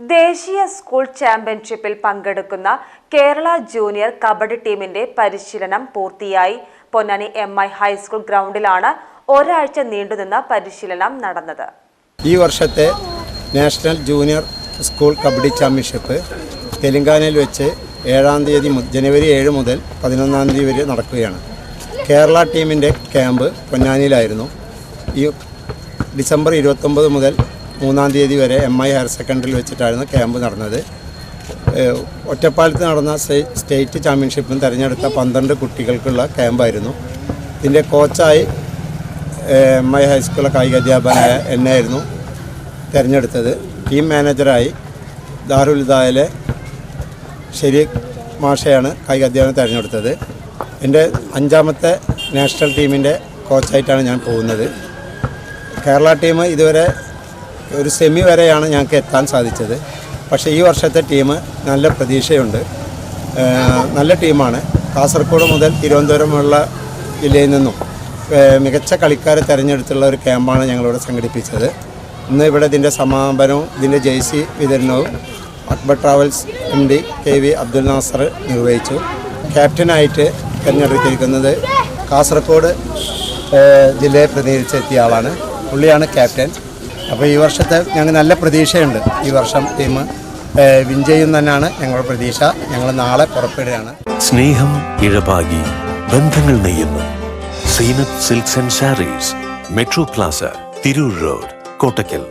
ദേശീയ സ്കൂൾ ചാമ്പ്യൻഷിപ്പിൽ പങ്കെടുക്കുന്ന കേരള ജൂനിയർ കബഡി ടീമിന്റെ പരിശീലനം പൂർത്തിയായി. Ponnani M I high school ഗ്രൗണ്ടിലാണ് ഒരാഴ്ച നീണ്ടുനിന്ന പരിശീലനം നടന്നത്. ഈ വർഷത്തെ national junior school kabaddi championship തെലങ്കാനയിൽ വെച്ച് ഏഴാം തീയതി ജനുവരി ഏഴ് മുതൽ പതിനൊന്നാം തീയതി വരെ നടക്കുകയാണ്. കേരള ടീമിന്റെ ക്യാമ്പ് പൊന്നാനിയിലായിരുന്നു. ഈ ഡിസംബർ ഇരുപത്തൊമ്പത് മുതൽ മൂന്നാം തീയതി വരെ എം ഐ ഹയർ സെക്കൻഡറിയിൽ വെച്ചിട്ടായിരുന്നു ക്യാമ്പ് നടന്നത്. ഒറ്റപ്പാലത്ത് നടന്ന സ്റ്റേറ്റ് ചാമ്പ്യൻഷിപ്പിൽ തിരഞ്ഞെടുത്ത പന്ത്രണ്ട് കുട്ടികൾക്കുള്ള ക്യാമ്പായിരുന്നു ഇതിന്റെ കോച്ചായി എം ഐ ഹൈസ്കൂളിലെ കായിക അധ്യാപകനായ എന്നെ ആയിരുന്നു തിരഞ്ഞെടുത്തത്. ടീം മാനേജറായി ദാറുൽ ദായിലെ ഷെരീഖ് മാഷയാണ് കായിക അധ്യാപനം തിരഞ്ഞെടുത്തത്. എന്റെ അഞ്ചാമത്തെ നാഷണൽ ടീമിന്റെ കോച്ചായിട്ടാണ് ഞാൻ പോകുന്നത്. കേരള ടീം ഇതുവരെ ഒരു സെമി വരെയാണ് ഞങ്ങൾക്ക് എത്താൻ സാധിച്ചത്. പക്ഷേ ഈ വർഷത്തെ ടീം നല്ല പ്രതീക്ഷയുണ്ട്. നല്ല ടീമാണ് കാസർഗോഡ് മുതൽ തിരുവനന്തപുരമുള്ള ജില്ലയിൽ നിന്നും മികച്ച കളിക്കാരെ തിരഞ്ഞെടുത്തുള്ള ഒരു ക്യാമ്പാണ് ഞങ്ങളിവിടെ സംഘടിപ്പിച്ചത്. ഇന്ന് ഇവിടെ ഇതിന്റെ സമാപനവും ഇതിന്റെ ജേഴ്സി വിതരണവും Akbar travels M D K V Abdul Nasar നിർവഹിച്ചു. ക്യാപ്റ്റനായിട്ട് തിരഞ്ഞെടുത്തിരിക്കുന്നത് കാസർഗോഡ് ജില്ലയെ പ്രതിനിധീകരിച്ചെത്തിയ ആളാണ് പുള്ളിയാണ് ക്യാപ്റ്റൻ അപ്പോൾ ഈ വർഷത്തെ ഞങ്ങൾക്ക് നല്ല പ്രതീക്ഷയുണ്ട്. ഈ വർഷം ടീം വിൻ ചെയ്യും തന്നെയാണ് ഞങ്ങളുടെ പ്രതീക്ഷ. ഞങ്ങൾ നാളെ പുറപ്പെടുകയാണ്. സ്നേഹം ഇഴപാകി ബന്ധങ്ങൾ നെയ്യുന്നു Zeenath silks and sarees metro plaza Tirur road Kottakkal.